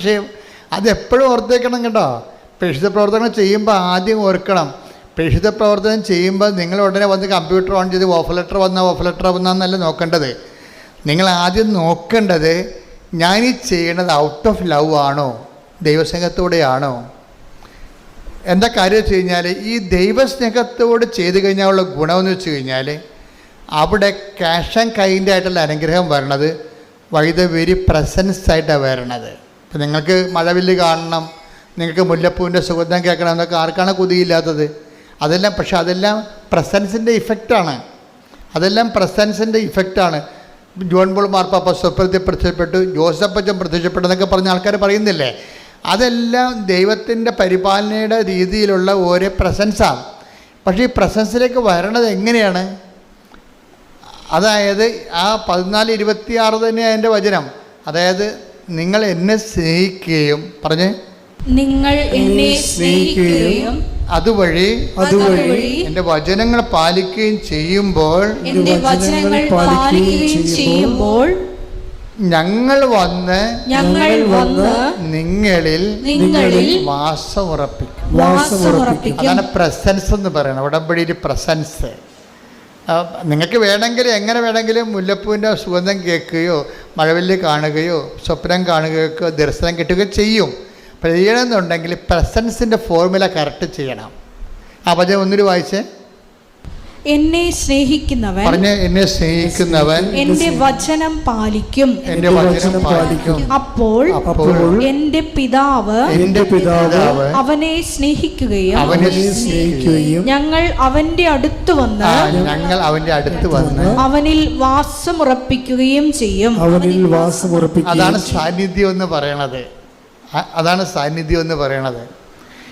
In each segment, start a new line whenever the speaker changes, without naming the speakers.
പക്ഷേ അതെപ്പോഴും ഓർത്തേക്കണം കേട്ടോ. പ്രേക്ഷിത പ്രവർത്തനം ചെയ്യുമ്പോൾ ആദ്യം ഓർക്കണം. പ്രേക്ഷിത പ്രവർത്തനം ചെയ്യുമ്പോൾ നിങ്ങൾ ഉടനെ വന്ന് കമ്പ്യൂട്ടർ ഓൺ ചെയ്ത് ഓഫ് ലെറ്റർ വന്ന ഓഫ് ലെറ്റർ വന്നല്ല നോക്കേണ്ടത്. നിങ്ങൾ ആദ്യം നോക്കേണ്ടത് ഞാൻ ഈ ചെയ്യണത് ഔട്ട് ഓഫ് ലവ് ആണോ? ദൈവസ്നേഹത്തോടെയാണോ? എന്താ കാര്യം വെച്ച് കഴിഞ്ഞാൽ ഈ ദൈവസ്നേഹത്തോട് ചെയ്തു കഴിഞ്ഞാലുള്ള ഗുണമെന്ന് വെച്ച് കഴിഞ്ഞാൽ അവിടെ ക്യാഷ് ആൻഡ് കൈൻഡ് ആയിട്ടുള്ള അനുഗ്രഹം വരണത് വൈദ്യ വെരി പ്രസൻസ് ആയിട്ടാണ് വരണത്. ഇപ്പം നിങ്ങൾക്ക് മഴവില്ല് കാണണം നിങ്ങൾക്ക് മുല്ലപ്പൂവിന്റെ സുഗന്ധം കേൾക്കണം എന്നൊക്കെ ആർക്കാണ് കൊതിയില്ലാത്തത്? അതെല്ലാം പക്ഷെ അതെല്ലാം പ്രസൻസിന്റെ ഇഫക്റ്റാണ് അതെല്ലാം പ്രസൻസിന്റെ ഇഫക്റ്റാണ് ജോൺ ബോൾ മാർപ്പാപ്പ സ്വപ്നത്തിൽ പ്രത്യക്ഷപ്പെട്ടു ജോസഫ് അച്ഛൻ പ്രത്യക്ഷപ്പെട്ടു എന്നൊക്കെ പറഞ്ഞ ആൾക്കാർ പറയുന്നില്ലേ? അതെല്ലാം ദൈവത്തിന്റെ പരിപാലനയുടെ രീതിയിലുള്ള ഓരോ പ്രസൻസാണ് പക്ഷേ ഈ പ്രസൻസിലേക്ക് വരണത് എങ്ങനെയാണ്? അതായത് ആ പതിനാല് ഇരുപത്തിയാറ് തന്നെ അതിന്റെ വചനം. അതായത് നിങ്ങൾ എന്നെ സ്നേഹിക്കുകയും പറഞ്ഞേ.
നിങ്ങൾ എന്നെ സ്നേഹിക്കുകയും
അതുവഴി
അതുവഴി
എന്റെ വചനങ്ങൾ പാലിക്കുകയും ചെയ്യുമ്പോൾ
എന്റെ വചനങ്ങൾ പാലിക്കുകയും ചെയ്യുമ്പോൾ
ഞങ്ങൾ വന്ന്
ഞങ്ങൾ വന്ന്
നിങ്ങളിൽ
നിങ്ങളിൽ
വാസമുറപ്പിക്കും.
വാസമുറപ്പിക്കും.
അതാണ് പ്രസൻസ് എന്ന് പറയുന്നത്. ഉടമ്പടിയിൽ പ്രസൻസ് നിങ്ങൾക്ക് വേണമെങ്കിൽ എങ്ങനെ വേണമെങ്കിലും മുല്ലപ്പൂവിന്റെ സുഗന്ധം കേൾക്കുകയോ മഴവില്ല് കാണുകയോ സ്വപ്നം കാണുകയോ ദർശനം കിട്ടുകയോ ചെയ്യും. അപ്പോൾ ചെയ്യണമെന്നുണ്ടെങ്കിൽ പ്രസൻസിന്റെ ഫോർമുല കറക്റ്റ് ചെയ്യണം. ആ ഒന്നിന് വായിച്ചേ.
എന്നെ സ്നേഹിക്കുന്നവൻ
പറഞ്ഞ് എന്നെ സ്നേഹിക്കുന്നവൻ
എന്റെ വചനം പാലിക്കും.
എന്റെ വചനം പാലിക്കും.
അപ്പോൾ
അപ്പോൾ
എന്റെ പിതാവ്
എന്റെ പിതാവ്
അവനെ സ്നേഹിക്കുകയും
അവനെ
അവനെ സ്നേഹിക്കുകയും
ഞങ്ങൾ അവന്റെ അടുത്ത് വന്ന്
ഞങ്ങൾ അവന്റെ അടുത്ത് വന്ന്
അവനിൽ വാസമുറപ്പിക്കുകയും ചെയ്യും.
അവനിൽ വാസമുറപ്പിക്കും
അതാണ് സാന്നിധ്യം എന്ന് പറയണത്. അതാണ് സാന്നിധ്യം എന്ന് പറയണത്.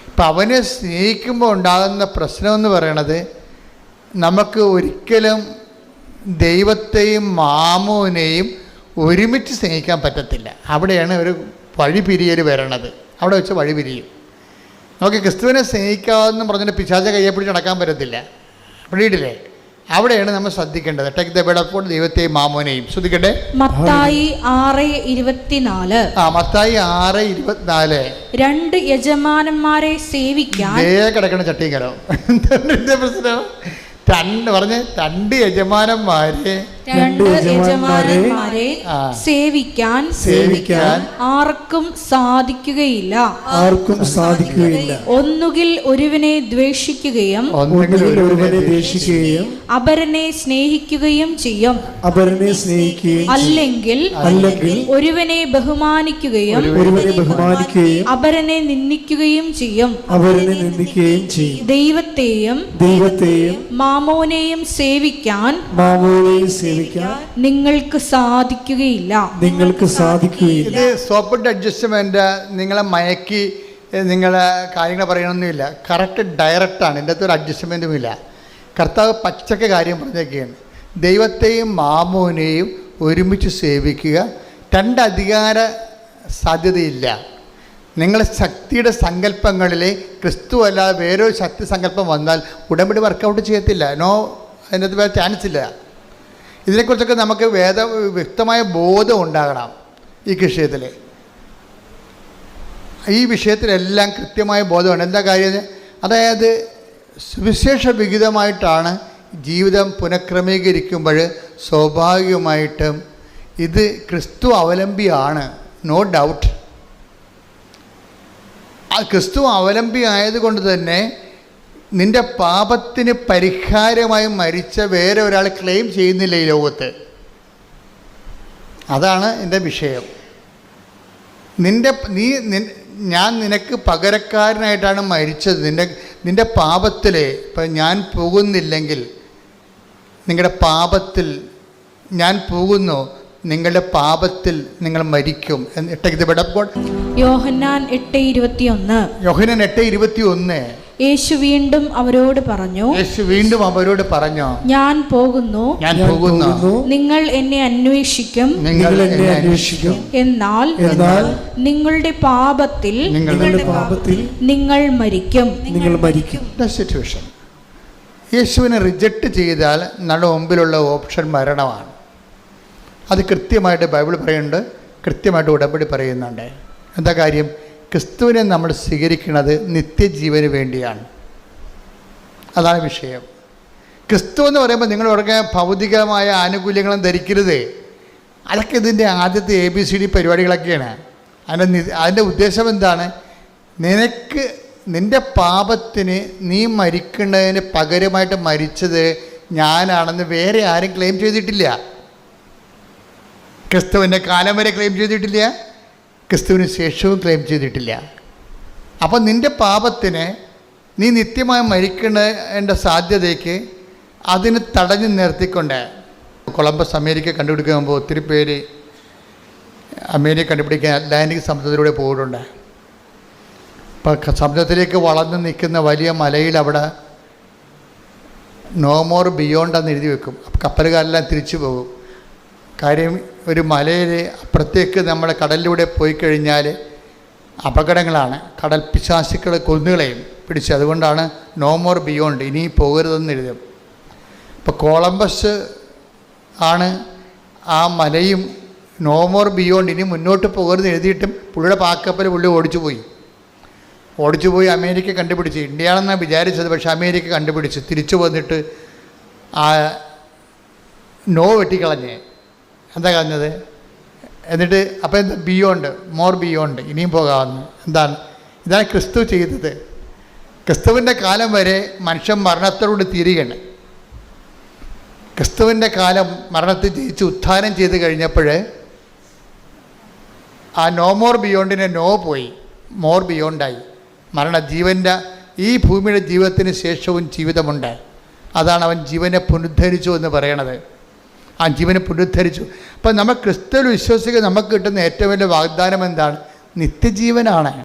ഇപ്പം അവനെ സ്നേഹിക്കുമ്പോൾ ഉണ്ടാകുന്ന പ്രശ്നം എന്ന് പറയണത് നമുക്ക് ഒരിക്കലും ദൈവത്തെയും മാമോനെയും ഒരുമിച്ച് സ്നേഹിക്കാൻ പറ്റത്തില്ല. അവിടെയാണ് ഒരു വഴിപിരിയൽ വരണത്. അവിടെ വെച്ച് വഴിപിരിയും. നമുക്ക് ക്രിസ്തുവിനെ സ്നേഹിക്കാമെന്ന് പറഞ്ഞിട്ട് പിശാച കയ്യെ പിടിച്ച് നടക്കാൻ പറ്റത്തില്ല. പിടിയിട്ടില്ലേ അവിടെയാണ് നമ്മൾ ശ്രദ്ധിക്കേണ്ടത്. ടേക്ക് ദ ബെഡ് അപ്പോൾ ദൈവത്തെയും മാമോനെയും ശ്രദ്ധിക്കട്ടെ.
മത്തായി ആറ് ഇരുപത്തിനാല്.
ആ മത്തായി ആറ് ഇരുപത്തിനാല്.
രണ്ട് യജമാനന്മാരെ സേവിക്കാൻ
കിടക്കണ ചട്ടിയും കലോ പ്രശ്നം? രണ്ട് പറഞ്ഞ് രണ്ട് യജമാനന്മാരെ
രണ്ട് യജമാനന്മാരെ സേവിക്കാൻ
സേവിക്കാൻ
ആർക്കും സാധിക്കുകയില്ല.
ആർക്കും സാധിക്കുകയില്ല.
ഒന്നുകിൽ ഒരുവനെ ദ്വേഷിക്കുകയും
ഒന്നുകിൽ
ഒരുവനെ
ദ്വേഷിക്കുകയും
ദേഷിക്കുകയും
അപരനെ സ്നേഹിക്കുകയും ചെയ്യും.
അപരനെ സ്നേഹിക്കുകയും
അല്ലെങ്കിൽ
അല്ലെങ്കിൽ
ഒരുവനെ ബഹുമാനിക്കുകയും
ഒരുവനെ ബഹുമാനിക്കുകയും
അപരനെ നിന്ദിക്കുകയും ചെയ്യും.
അവരനെ നിന്ദിക്കുകയും ചെയ്യും.
ദൈവത്തെയും
ദൈവത്തെയും
മാമോനെയും സേവിക്കാൻ
മാമോനെയും സേവിക്കാൻ
നിങ്ങൾക്ക് സാധിക്കുകയില്ല.
നിങ്ങൾക്ക് സാധിക്കുകയില്ല.
ഇത് സോപ്പിട്ട് അഡ്ജസ്റ്റ്മെന്റ് നിങ്ങളെ മയക്കി നിങ്ങൾ നിങ്ങളെ കാര്യങ്ങൾ പറയണമെന്നില്ല കറക്റ്റ് ഡയറക്റ്റാണ് എന്റെ അകത്ത് ഒരു അഡ്ജസ്റ്റ്മെന്റും ഇല്ല. കർത്താവ് പച്ചക്ക കാര്യം പറഞ്ഞേക്കുകയാണ്. ദൈവത്തെയും മാമോനെയും ഒരുമിച്ച് സേവിക്കുക. രണ്ട് അധികാര സാധ്യതയില്ല. നിങ്ങളുടെ ശക്തിയുടെ സങ്കല്പങ്ങളിലെ ക്രിസ്തു അല്ലാതെ വേറൊരു ശക്തി സങ്കല്പം വന്നാൽ ഉടമ്പടി വർക്കൗട്ട് ചെയ്യത്തില്ല. നോ അതിനകത്ത് വേറെ ചാൻസ് ഇല്ല. ഇതിനെക്കുറിച്ചൊക്കെ നമുക്ക് വേദ വ്യക്തമായ ബോധം ഉണ്ടാകണം ഈ വിഷയത്തിൽ. ഈ വിഷയത്തിലെല്ലാം കൃത്യമായ ബോധമുണ്ട് എന്താ കാര്യം? അതായത് സുവിശേഷ വിഹിതമായിട്ടാണ് ജീവിതം പുനഃക്രമീകരിക്കുമ്പോൾ സ്വാഭാവികമായിട്ടും ഇത് ക്രിസ്തു അവലംബിയാണ്. നോ ഡൗട്ട് ആ ക്രിസ്തു അവലംബി ആയതുകൊണ്ട് തന്നെ നിന്റെ പാപത്തിന് പരിഹാരമായി മരിച്ച വേറെ ഒരാൾ ക്ലെയിം ചെയ്യുന്നില്ല ഈ ലോകത്ത്. അതാണ് എന്റെ വിഷയം. നിന്റെ നീ ഞാൻ നിനക്ക് പകരക്കാരനായിട്ടാണ് മരിച്ചത്. നിന്റെ നിന്റെ പാപത്തിൽ ഇപ്പം ഞാൻ പോകുന്നില്ലെങ്കിൽ നിങ്ങളുടെ പാപത്തിൽ ഞാൻ പോകുന്നു. നിങ്ങളുടെ പാപത്തിൽ നിങ്ങൾ മരിക്കും.
യോഹന്നാൻ എട്ട് ഇരുപത്തിയൊന്ന്.
യോഹനൻ എട്ട് ഇരുപത്തി ഒന്ന്
യേശു വീണ്ടും അവരോട് പറഞ്ഞു
യേശു വീണ്ടും അവരോട് പറഞ്ഞു
ഞാൻ പോകുന്നു.
ഞാൻ പോകുന്നു.
നിങ്ങൾ എന്നെ അന്വേഷിക്കും.
നിങ്ങൾ
എന്നെ അന്വേഷിക്കും.
എന്നാൽ
എന്നാൽ
നിങ്ങളുടെ പാപത്തിൽ
നിങ്ങളുടെ
നിങ്ങളുടെ പാപത്തിൽ
നിങ്ങൾ മരിക്കും.
നിങ്ങൾ മരിക്കും.
സിറ്റുവേഷൻ യേശുവിനെ റിജക്റ്റ് ചെയ്താൽ നമ്മുടെ മുമ്പിലുള്ള ഓപ്ഷൻ മരണമാണ്. അത് കൃത്യമായിട്ട് ബൈബിൾ പറയുന്നുണ്ട് കൃത്യമായിട്ട് ഉടമ്പടി പറയുന്നുണ്ട്. എന്താ കാര്യം? ക്രിസ്തുവിനെ നമ്മൾ സ്വീകരിക്കുന്നത് നിത്യജീവന് വേണ്ടിയാണ്. അതാണ് വിഷയം. ക്രിസ്തു എന്ന് പറയുമ്പോൾ നിങ്ങൾ ഉടനെ ഭൗതികമായ ആനുകൂല്യങ്ങളും ധരിക്കരുത്. അതൊക്കെ ഇതിന്റെ ആദ്യത്തെ എ ബി സി ഡി പരിപാടികളൊക്കെയാണ്. അതിന്റെ അതിന്റെ ഉദ്ദേശം എന്താണ്? നിനക്ക് നിന്റെ പാപത്തിന് നീ മരിക്കുന്നതിന് പകരമായിട്ട് മരിച്ചത് ഞാനാണെന്ന് വേറെ ആരും ക്ലെയിം ചെയ്തിട്ടില്ല. ക്രിസ്തുവിന്റെ കാലം വരെ ക്ലെയിം ചെയ്തിട്ടില്ല. ക്രിസ്തുവിന് ശേഷവും ക്ലെയിം ചെയ്തിട്ടില്ല. അപ്പം നിന്റെ പാപത്തിന് നീ നിത്യമായി മരിക്കേണ്ട സാധ്യതയ്ക്ക് അതിന് തടഞ്ഞു നിർത്തിക്കൊണ്ട് കൊളംബസ് അമേരിക്ക കണ്ടുപിടിക്കുമ്പോൾ ഒത്തിരി പേര് അമേരിക്ക കണ്ടുപിടിക്കാൻ അറ്റ്ലാന്റിക് സമുദ്രത്തിലൂടെ പോയിട്ടുണ്ട്. അപ്പോൾ സമുദ്രത്തിലേക്ക് വളർന്നു നിൽക്കുന്ന വലിയ മലയിൽ അവിടെ നോ മോർ ബിയോണ്ട് എന്ന് എഴുതി വെക്കും. കപ്പലുകാരെല്ലാം തിരിച്ചു പോകും. കാര്യം ഒരു മലയിൽ അപ്പുറത്തേക്ക് നമ്മൾ കടലിലൂടെ പോയി കഴിഞ്ഞാൽ അപകടങ്ങളാണ്. കടൽ പിശാശുക്കൾ കൊന്നുകളെയും. പിടിച്ച് അതുകൊണ്ടാണ് നോ മോർ ബിയോണ്ട് ഇനി പോകരുതെന്ന് എഴുതും ഇപ്പോൾ കോളംബസ് ആണ് ആ മലയും നോ മോർ ബിയോണ്ട് ഇനി മുന്നോട്ട് പോകരുത് എഴുതിയിട്ടും പുള്ളിയുടെ പാക്കപ്പൽ പുള്ളി ഓടിച്ചു പോയി. ഓടിച്ചു പോയി അമേരിക്ക കണ്ടുപിടിച്ച്. ഇന്ത്യയാണെന്നാണ് വിചാരിച്ചത് പക്ഷേ അമേരിക്ക കണ്ടുപിടിച്ച്. തിരിച്ചു വന്നിട്ട് ആ നോ വെട്ടിക്കളഞ്ഞ്. എന്താ കളഞ്ഞത്? എന്നിട്ട് അപ്പോൾ എന്താ? ബിയോണ്ട് മോർ ബിയോണ്ട് ഇനിയും പോകാമെന്ന് എന്താണ്? ഇതാണ് ക്രിസ്തു ചെയ്തത്. ക്രിസ്തുവിന്റെ കാലം വരെ മനുഷ്യൻ മരണത്തോട് തീരുകയാണ്. ക്രിസ്തുവിന്റെ കാലം മരണത്തിൽ ജയിച്ച് ഉത്ഥാനം ചെയ്ത് കഴിഞ്ഞപ്പോൾ ആ നോ മോർ ബിയോണ്ടിനെ നോ പോയി. മോർ ബിയോണ്ടായി മരണ ജീവന്റെ ഈ ഭൂമിയുടെ ജീവിതത്തിന് ശേഷവും ജീവിതമുണ്ട്. അതാണ് അവൻ ജീവനെ പുനരുദ്ധരിച്ചു എന്ന് പറയണത്. ആ ജീവനെ പുനരുദ്ധരിച്ചു. അപ്പം നമ്മൾ ക്രിസ്തുവിൽ വിശ്വസിക്കുക നമുക്ക് കിട്ടുന്ന ഏറ്റവും വലിയ വാഗ്ദാനം എന്താണ്? നിത്യജീവനാണ്.